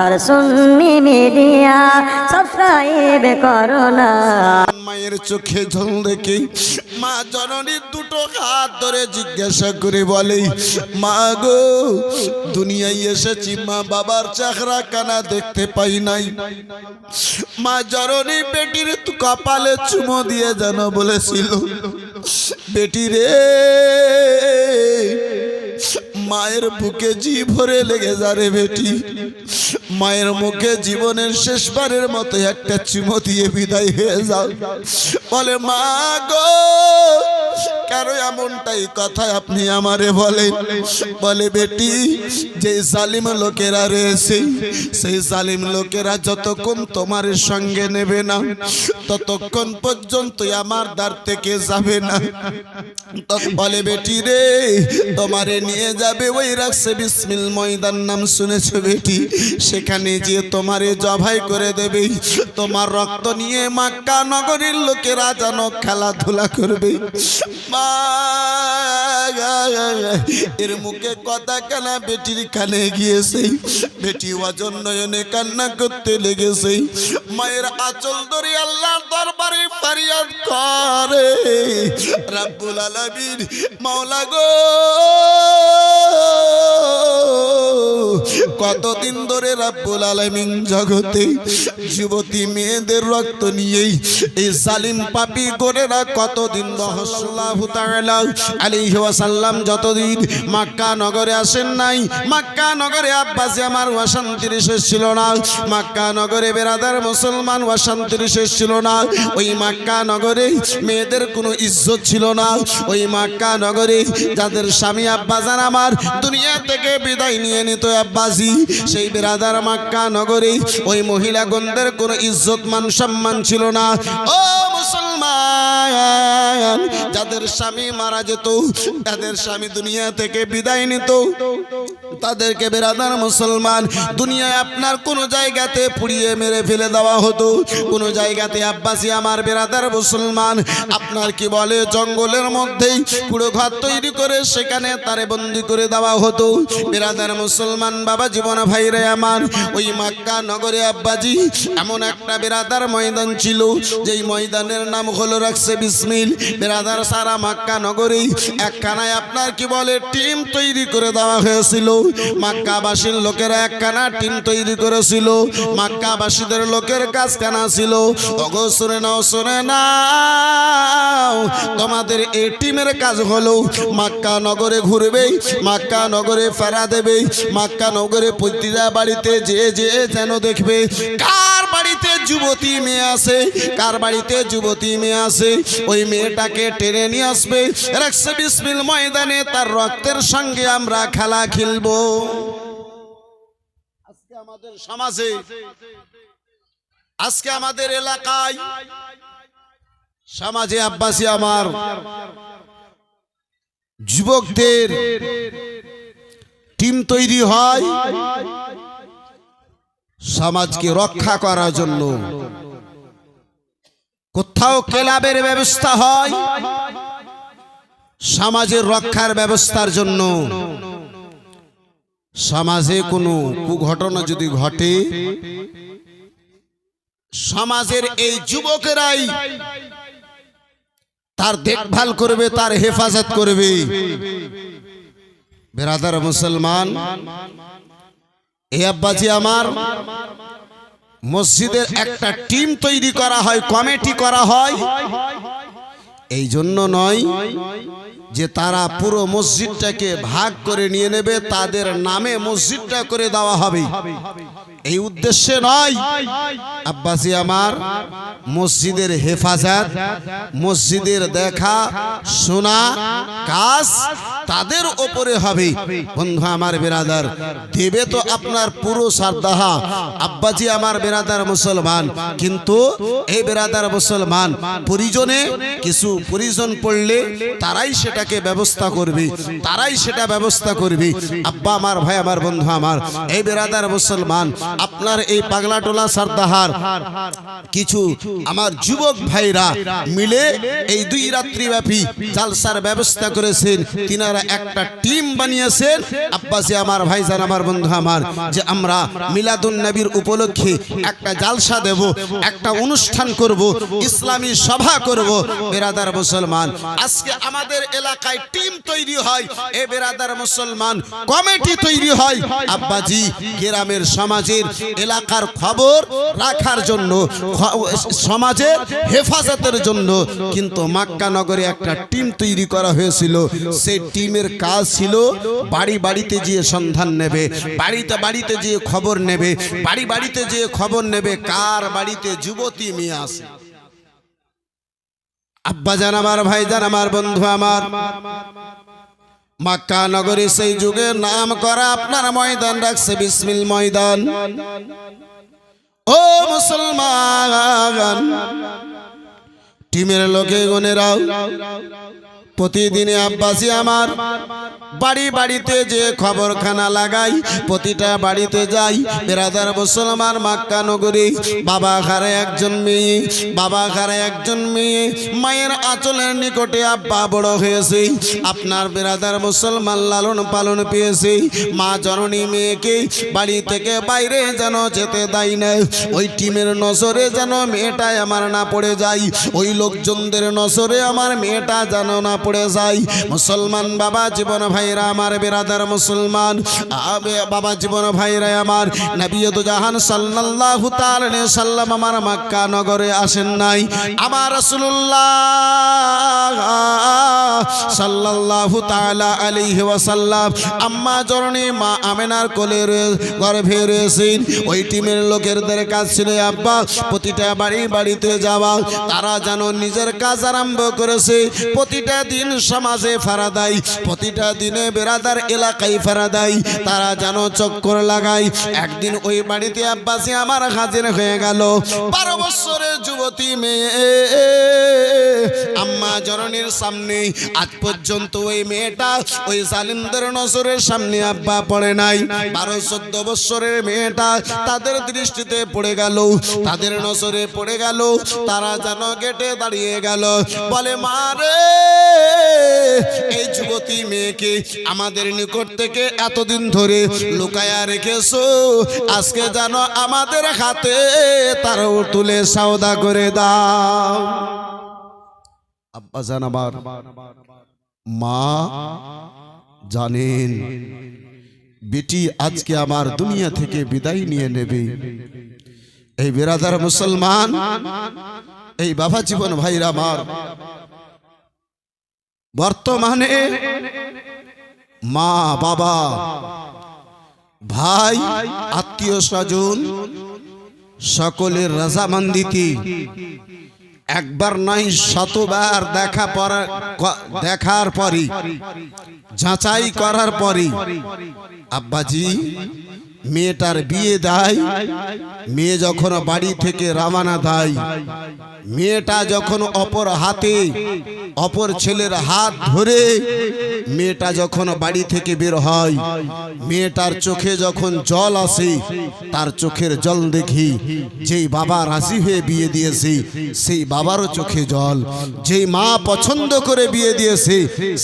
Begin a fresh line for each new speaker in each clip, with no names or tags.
Answer সুন্নি media subscribe করো না।
মায়ের চোখে জল দেখে মা জননীর দুটো হাত ধরে জিজ্ঞাসা করে বলে, মা গো, দুনিয়ায় এসেছি, মা বাবার চাকরা কানা দেখতে পাই নাই। মা জননী বেটির কপালে চুমো দিয়ে যেন বলেছিল, বেটি রে মায়ের বুকে জি ভরে লেগে যারে বেটি। মায়ের মুখে জীবনের শেষবারের মতো একটা চুমো দিয়ে বিদায় হয়ে যাও। বলে, মা গো কেন এমনটাই কথা আপনি আমারে বলেন বলে, বেটি, যে জালিম লোকেরা রয়েছে, সেই জালিম লোকেরা যতক্ষণ তোমার সঙ্গে নেবে না, ততক্ষণ পর্যন্ত আমার দ্বার থেকে যাবে না। বলে, বেটি রে, তোমারে নিয়ে যাবে ওই রাখছে বিসমিল ময়দান নাম শুনেছো বেটি? সেখানে যে তোমারে জবাই করে দেবে। তোমার রক্ত নিয়ে মাক্কা নগরীর লোকেরা যেন খেলাধুলা করবে। এর মুখে কথা কানা বেটির কানে গিয়েছে। বেটি অজন নয়নে কান্না করতে লেগেছে। মায়ের আচল ধরে আল্লাহর দরবারে ফারিয়াদ করে। রাব্বুল আলামিন, মাওলা গো। কতদিন ধরে রাব্বুল আলামিন জগতে যুবতী মেয়েদের রক্ত নিয়েই এই জালিম পাপী গোরেরা কতদিন রহস্যলাহু তাআলা যতদিন মক্কা নগরে আসেন নাই, মক্কা নগরে আব্বাসে আমার অশান্তির শেষ ছিল না। মক্কা নগরে বেরাদার মুসলমান অশান্তির শেষ ছিল না। ওই মক্কা নগরে মেয়েদের কোনো ইজ্জত ছিল না। ওই মক্কা নগরে যাদের স্বামী আব্বাজান আমার দুনিয়া থেকে বিদায় নিয়ে নিত আব্বাসি, সেই বেরাদার মক্কা নগরে ওই মহিলা গন্ধের কোনো ইজ্জত, মান, সম্মান ছিল না। ও মুসলমান! যাদের স্বামী মারা যেত তাদের স্বামী দুনিয়া থেকে বিদায় নিত। তাদেরকে বেরাদার মুসলমান, দুনিয়ায় আপনার কোনো জায়গাতে পুড়িয়ে মেরে ফেলে দেওয়া হতো, কোনো জায়গাতে আব্বাসি আমার বেরাদার মুসলমান, আপনার কি বলে, জঙ্গলের মধ্যেই কুড়ো ঘর তৈরি করে সেখানে তারে বন্দি করে দেওয়া হতো। বেরাদার মুসলমান, বাবা জীবন ভাইরে আমার, ওই মাক্কা নগরে আব্বাজি, এমন একটা বেরাদার ময়দান ছিল, যেই ময়দানের নাম হলো রাখছে বিসমিল। বেরাদার সারা মাক্কা নগরেই একখানায় আপনার কি বলে, টিম তৈরি করে দেওয়া হয়েছিল। মাক্কাবাসীর লোকেরা একখানা টিম তৈরি করেছিল। মাক্কাবাসীদের লোকের কাজ কানা ছিল। অগো শুনে নাও শুনে নাও। তোমাদের এই টিমের কাজ হলো মাক্কা নগরে ঘুরবে, মাক্কা নগরে ফেরা দেবে, মাক্কা নগরে প্রতিটা বাড়িতে যে যে যেন দেখবে কার যুবতী মেয়ে আছে, কার বাড়িতে যুবতী মেয়ে আছে, ওই মেয়েটাকে টেনে নিয়ে আসবে। রাখছে বিসমিল ময়দানে, তার রক্তের সঙ্গে আমরা খেলা খেলব। আজকে আমাদের সমাজে, আজকে আমাদের এলাকায়, সমাজে আব্বাসী আমার যুবকদের টিম তৈরি হয়। সমাজকে রক্ষা করার জন্য। কোথাও ক্লাবের ব্যবস্থা হয়, সমাজের রক্ষার ব্যবস্থার জন্য। সমাজে কোনো কুঘটনা যদি ঘটে, সমাজের এই যুবকেরাই তার দেখভাল করবে, তার হেফাজত করবে। বেরাদার মুসলমান এই আব্বাজি আমার মসজিদের একটা টিম তৈরি করা হয় কমিটি করা হয়। এই জন্য নয় যে তারা পুরো মসজিদটাকে ভাগ করে নিয়ে নেবে তাদের নামে মসজিদটা করে দেওয়া হবে। এই উদ্দেশ্যে নয়। আব্বাসী আমার মসজিদের হেফাজত, মসজিদের দেখা, শোনা, কাজ তাদের ওপরে হবে। বন্ধু আমার বেরাদার, দেবে তো আপনার পুরো সারদাহা আব্বাজি আমার বেরাদার মুসলমান, কিন্তু এই বেরাদার মুসলমান পরিজনে কিছু পরিজন পড়লে তারাই সেটাকে ব্যবস্থা করবে, তারাই সেটা ব্যবস্থা করবে। আব্বা আমার, ভাই আমার, বন্ধু আমার, এই বেরাদার মুসলমান আপনার এই পাগলাটোলা সর্দাহার, কিছু আমার যুবক ভাইরা মিলে এই দুই রাত্রি ব্যাপী জালসার ব্যবস্থা করেছেন। তিনারা একটা টিম বানিয়েছেন। আব্বাসী আমার ভাইজান, আমার বন্ধু আমার, যে আমরা মিলাদুন নবীর উপলক্ষে একটা জালসা দেব, একটা অনুষ্ঠান করব, ইসলামী সভা করব। বেরাদার মুসলমান, আজকে আমাদের এলাকায় টিম তৈরি হয়। এ বেরাদার মুসলমান কমিটি তৈরি হয়। আব্বাজি গ্রামের সমাজের এলাকার খবর রাখার জন্য সমাজের হেফাজতের জন্য। কিন্তু মাক্কা নগরে একটা টিম তৈরি করা হয়েছিল। সেই টিমের কাজ ছিল বাড়ি বাড়িতে গিয়ে সন্ধান নেবে, বাড়িতে বাড়িতে যেয়ে খবর নেবে, বাড়ি বাড়িতে যেয়ে খবর নেবে কার বাড়িতে যুবতী মেয়ে আব্বা জান আমার ভাই জান আমার, বন্ধু আমার। মাক্কা নগরী সেই যুগে নাম করা আপনার ময়দান, রাখছে বিসমিল ময়দান। ও মুসলমান, টিমের লোকে গনেরাও প্রতিদিনে আব্বাসী আমার বাড়ি বাড়িতে যে খবরখানা লাগাই, প্রতিটা বাড়িতে যাই, বেরাদার মুসলমান মাক্কা নগরী, বাবা ঘরে একজন মেয়ে, বাবা ঘরে একজন মেয়ে, মায়ের আঁচলের নিকটে আব্বা বড় হয়েছে, আপনার বেরাদার মুসলমান লালন পালন পেয়েছে, মা জননী মেয়েকে বাড়ি থেকে বাইরে যেন যেতে দেয় না, ওই টিমের নজরে যেন মেয়েটা আমার না পড়ে যায়, ওই লোকজনদের নজরে আমার মেয়েটা যেন না যায় মুসলমান বাবা জীবন ভাইরা আমার, বেরাদার মুসলমান। বাবা জীবন ভাইরা আমার। নবীয়ত জাহান সাল্লাল্লাহু তাআলা সাল্লাম আমার মক্কা নগরে আসেন নাই। আমার রাসূলুল্লাহ সাল্লাল্লাহু তাআলা আলাইহি ওয়াসাল্লাম আম্মা জননী মা আমেনার কোলে গর্ভে রয়েছেন। ওই টিমের লোকেরদের কাজ ছিল, আব্বা, প্রতিটা বাড়ি বাড়িতে যাওয়া। তারা যেন নিজের কাজ আরম্ভ করেছে। প্রতিটা দিন সমাজে ফারা দেয় প্রতিটা দিনে বেরাদার এলাকায় ফারা দেয় তারা যেন চক্কর লাগায়। একদিন ওই বাড়িতে আব্বাসী আমার হাজির হয়ে গেল। বারো বছরের যুবতী মেয়ে, আম্মা জননীর সামনে, আজ পর্যন্ত ওই মেয়েটা ওই জালিমদের নজরের সামনে আব্বা পড়ে নাই। বারো, চোদ্দ বছরের মেয়েটা তাদের দৃষ্টিতে পড়ে গেল, তাদের নজরে পড়ে গেল, তারা যেন গেটে দাঁড়িয়ে গেল। বলে মারে এই যুবতী মেয়েকে আমাদের নিকট থেকে এতদিন ধরে লুকায়া রেখেছো? আজকে যেন আমাদের হাতে তারও তুলে সওদা করে দাও। আব্বা জান আমার মা জানেন, বেটি আজকে আমার দুনিয়া থেকে বিদায় নিয়ে নেবে। এই বেরাদার মুসলমান, এই বাবা জীবন ভাইরা আমার বর্তমানে মা, বাবা, ভাই, আত্মীয় স্বজন, সকলের রাজামান্দিতে একবার নয়, শতবার দেখা ক- দেখার পরই, যাচাই করার পরই, আব্বাজি মেয়েটার বিয়ে দেয়। মেয়ে যখন বাড়ি থেকে রামানা দেয়। মেয়েটা যখন অপর হাতে, অপর ছেলের হাত ধরে মেয়েটা যখন বাড়ি থেকে বের হয়, মেয়েটার চোখে যখন জল আসে, তার চোখের জল দেখি, যেই বাবা রাজি হয়ে বিয়ে দিয়েছে, সেই বাবারও চোখে জল। যেই মা পছন্দ করে বিয়ে দিয়েছে,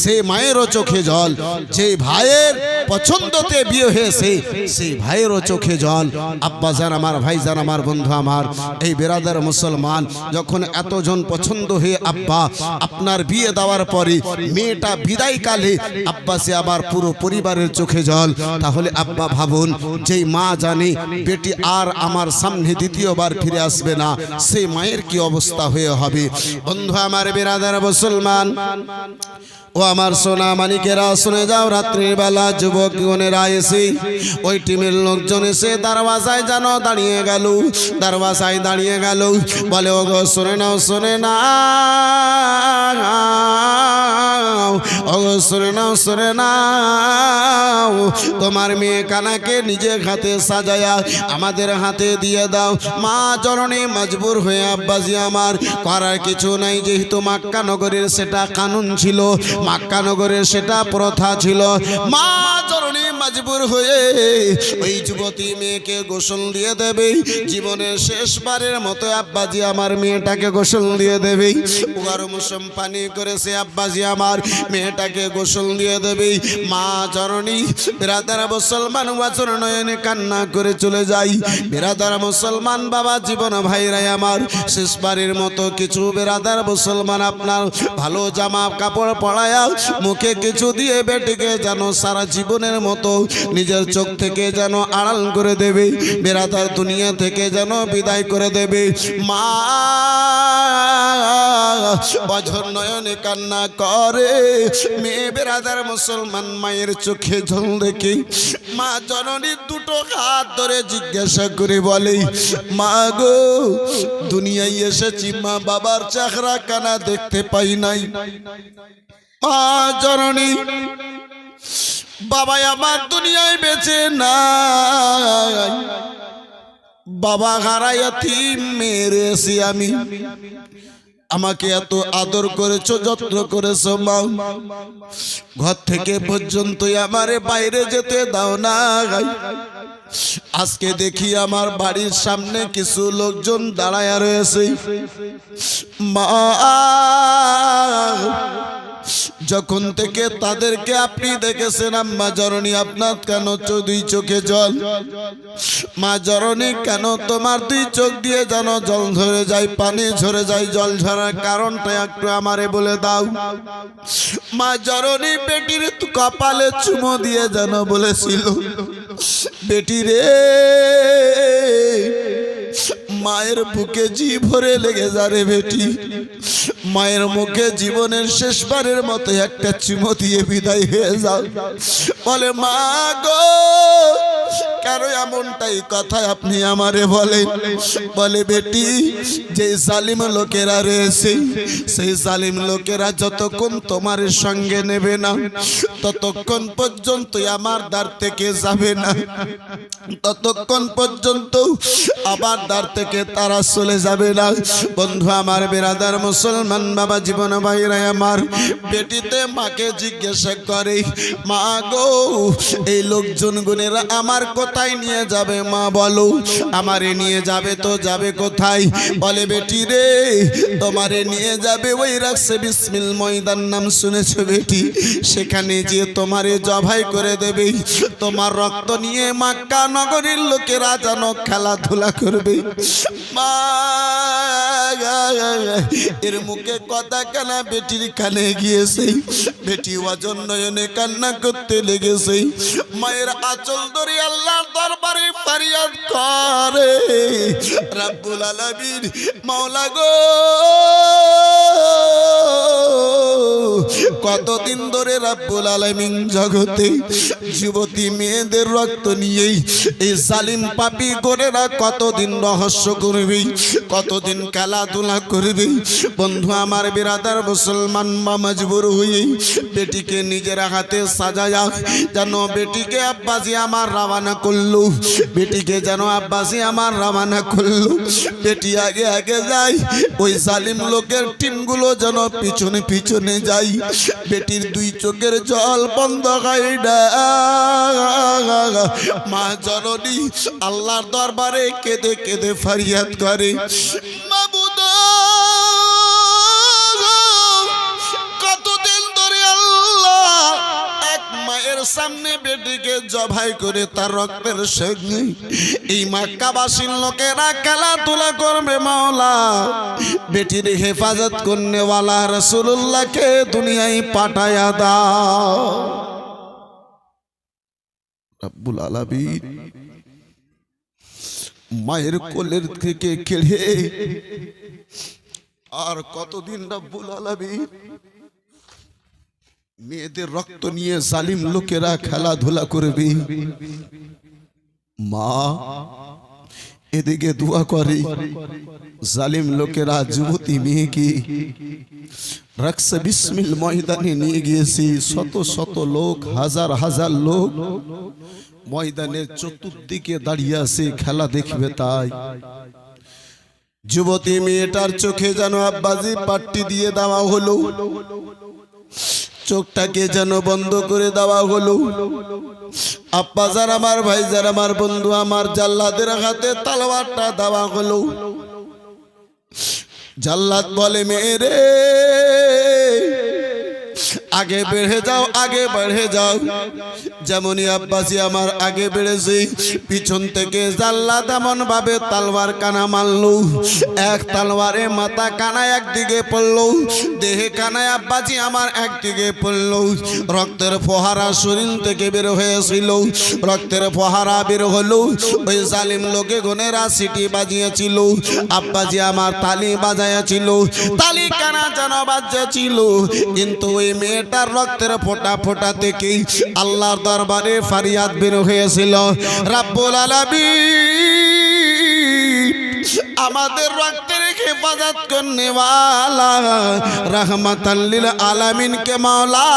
সে মায়েরও চোখে জল। যেই ভাইয়ের পছন্দতে বিয়ে হয়েছে, সেই ভাইয়েরও চোখে জল, আব্বা যান আমার, ভাই যান আমার, বন্ধু আমার, এই বেরাদার মুসলমান, যখন এতজন পছন্দ হয়ে আব্বা, আপনার বিয়ে দেওয়ার পরে মেয়েটা বিদায়কালে আব্বা সে আবার পুরো পরিবারের চোখে জল। তাহলে আব্বা ভাবুন, যেই মা জানে বেটি আর আমার সামনে দ্বিতীয়বার ফিরে আসবে না, সেই মায়ের কি অবস্থা হয়ে হবে? বন্ধু আমার বেরাদার মুসলমান ও আমার সোনা মানিকেরা শুনে যাও রাত্রির বেলা যুবক গণেরা এসে। ওই টিমের লোকজন এসে দরওয়াজায় যেন দাঁড়িয়ে গেল, দরওয়াজায় দাঁড়িয়ে গেল। বলে ও শুনে নাও, শুনে না নাও সরে নাও। তোমার মেয়ে কানাকে নিজের হাতে সাজায়া আমাদের হাতে দিয়ে দাও। মা চরণে মজবুর হয়ে, আব্বাজি আমার, করার কিছু নাই, যেহেতু মাক্কা নগরের সেটা কানুন ছিল। মাক্কা নগরের সেটা প্রথা ছিল। মা জননী মজবুর হয়ে ওই যুবতী মেয়েকে গোসল দিয়ে দেবে। জীবনের শেষবারের মতো আব্বাজি আমার মেয়েটাকে গোসল দিয়ে দেবে। গরম সম পানি করেছে আব্বাজি আমার মেয়েটাকে গোসল দিয়ে দেবে। মা জননী, বেরাদার মুসলমান ওয়াচর নয়নে কান্না করে চলে যাই বেরাদার মুসলমান বাবা জীবন ভাইরাই আমার। শেষবারের মতো কিছু বেরাদার মুসলমান আপনার ভালো জামা কাপড় পড়ায়া মুখে কিছু দিয়ে বেটিকে যেন সারা জীবনের মতো নিজের চোখ থেকে যেন আড়াল করে দেবে বেরাদার দুনিয়া থেকে যেন বিদায় করে দেবে। মা বছর নয়নে কান্না করে, মেয়ে বেরাদার মুসলমান মায়ের চোখে জল দেখে, মা জননীর দুটো হাত ধরে জিজ্ঞাসা করে বলে, মা গো, দুনিয়ায় এসেছি, মা বাবার চাকরা কানা দেখতে পাই নাই। মা জননী, বাবাই আমার দুনিয়ায় বেঁচে নাই। বাবা হারাইয়াতি মেরেছি আমি। আমাকে এত আদর করেছ, যত্ন করেছ মা। ঘর থেকে পর্যন্ত আমারে বাইরে যেতে দাও না আজকে দেখি আমার বাড়ির সামনে কিছু লোকজন দাঁড়ায় রয়েছে। মা যখন থেকে তাদেরকে আপনি দেখেছেন, আম্মা জরণী, আপনার কেন দুই চোখে জল? মা জরণী, কেন তোমার দুই চোখ দিয়ে যেন জল ধরে যায়, পানি ঝরে যায়, জল ঝরার কারণটা একটু আমারে বলে দাও। মা জরণী, বেটির কপালে চুমো দিয়ে যেন বলেছিল, বেটি রে, মায়ের বুকে জি ভরে লেগে যা রে বেটি মায়ের মুখে জীবনের শেষবারের মতো একটা চুমো দিয়ে বিদায় হয়ে যাও। বলে মা গো কেন এমনটাই কথা আপনি আমারে বলেন? বলে বেটি যে জালিম লোকেরা রয়েছে, সেই জালিম লোকেরা যতক্ষণ তোমার সঙ্গে নেবে না, ততক্ষণ পর্যন্ত আমার দ্বার থেকে যাবে না। ততক্ষণ পর্যন্ত আবার দ্বার থেকে তারা চলে যাবে না। বন্ধু, আমার বেরাদার মুসলমান বাবা জীবন ভাইরা আমার। বেটিতে মাকে জিজ্ঞাসা করে, মা গো, এই লোকজন গুণেরা আমার কোথায় নিয়ে যাবে মা বলো? আমারে নিয়ে যাবে তো যাবে কোথায়? বলে, বেটি রে, তোমারে নিয়ে যাবে ওই রাখছে বিসমিল ময়দান নাম শুনেছো বেটি? সেখানে যে তোমারে জবাই করে দেবে। তোমার রক্ত নিয়ে মাক্কা নগরীর লোকেরা যেন খেলাধুলা করবে। এর মুখে কথা কানা বেটির কানে গিয়েছে। বেটি ওজন নয়নে কান্না করতে লেগেছে। মায়ের আচল ধরে দরবারে ফারিয়াদ করে। রাব্বুল আলামিন, মাওলা গো। কতদিন ধরে রাব্বুল আলামিন জগতে যুবতী মেয়েদের রক্ত নিয়েই এই জালিম পাপি করেরা কতদিন রহস্য করবে, কতদিন খেলাধুলা করবে? বন্ধু, আমার বিরাদার মুসলমান বা মজবুর হয়ে বেটিকে নিজের হাতে সাজায়া, যেন বেটিকে আব্বাসি আমার রওনা করল। বেটিকে যেন আব্বাসি আমার রওনা করল। বেটি আগে আগে যাই। ওই জালিম লোকের টিমগুলো যেন পিছনে পিছনে যাই। বেটির দুই চোখের জল বন্ধ মা জননী আল্লাহর দরবারে কেঁদে কেঁদে ফারিয়াদ করে। মাবুদ সামনে বেটিকে জবাই করে তার রক্তের সঙ্গে এই মাক্কাবাসীর লোকেরা খেলাধুলা করবে মাওলা। বেটির হেফাজত করনেওয়ালা রসুল্লাহকে দুনিয়ায় পাঠায়া দাও। রাব্বুল আলামিন মায়ের কোলের থেকে কেড়ে আর কতদিন রাব্বুল আলামিন মেয়েদের রক্ত নিয়ে জালিম লোকেরা খেলাধুলা করবে। মা, এদিকে দোয়া করে। জালিম লোকেরা, যুবতী মেয়েকে রাক্স বিসমিল ময়দানে নিয়ে গিয়েছি। শত শত লোক, হাজার হাজার লোক ময়দানের চতুর্দিকে দাঁড়িয়ে আছে, খেলা দেখবে তাই। যুবতী মেয়েটার চোখে যেন আব্বাজি পাট্টি দিয়ে দেওয়া হলো। চোখটাকে যেন বন্ধ করে দেওয়া হলো। আপ্পা যার আমার, ভাই যার আমার, বন্ধু আমার, জাল্লাদের হাতে তালোয়ারটা দেওয়া হলো। জাল্লাদ বলে মেরে আগে বেড়ে যাও, আগে বেড়ে যাও। যেমনই আব্বাসি আমার আগে বেড়েছে, পিছন থেকে জাল্লাদ এমন ভাবে তালবার কানা মারলো। এক তালবারে মাথা কানা একদিকে পড়ল, দেহে কানায় আব্বাজি আমার একদিকে পড়ল। রক্তের ফোহারা শরীর থেকে বের হয়েছিল, রক্তের ফোহারা বের হলো। ওই জালিম লোকে গনেরা সিটি বাজিয়েছিল, আব্বাজি আমার তালি বাজাইয়াছিল, তালি কানা যেন বাজিয়েছিল কিন্তু ওই মেয়েটার রক্তের ফোঁটা ফোঁটা থেকেই আল্লাহর দরবারে ফারিয়াদ বের হয়েছিল। রাব্বুল আলামিন আমাদের রক্তের হেফাজত ওয়ালা রহমতাল্লিল আলামিনকে মাওলা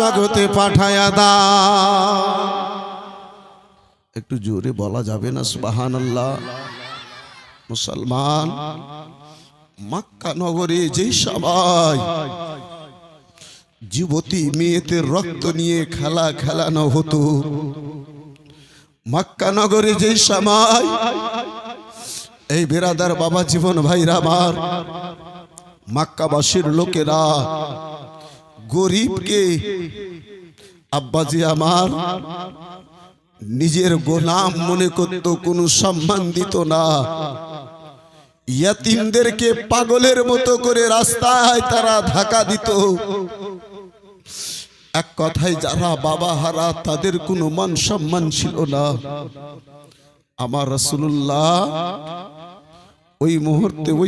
জগতে পাঠায়া দা। একটু জোরে বলা যাবে না সুবাহান আল্লাহ মুসলমান, মক্কা নগরে যে সবাই যুবতী মেয়েদের রক্ত নিয়ে খেলা খেলানো হতো। মক্কা নগরে যে সময় এই বেরাদার বাবা জীবন ভাইরা আমার, মাক্কাবাসীর লোকেরা গরিবকে, আব্বাজি আমার, নিজের গোলাম মনে করত, কোনো সম্মান দিত না। ইয়াতিমদেরকে পাগলের মতো করে রাস্তায় তারা ধাক্কা দিত। এক কথায় যারা বাবা হারা, তাদের কোনো মান সম্মান ছিল না। আমার রসুল্লাহ ওই মুহূর্তে ওই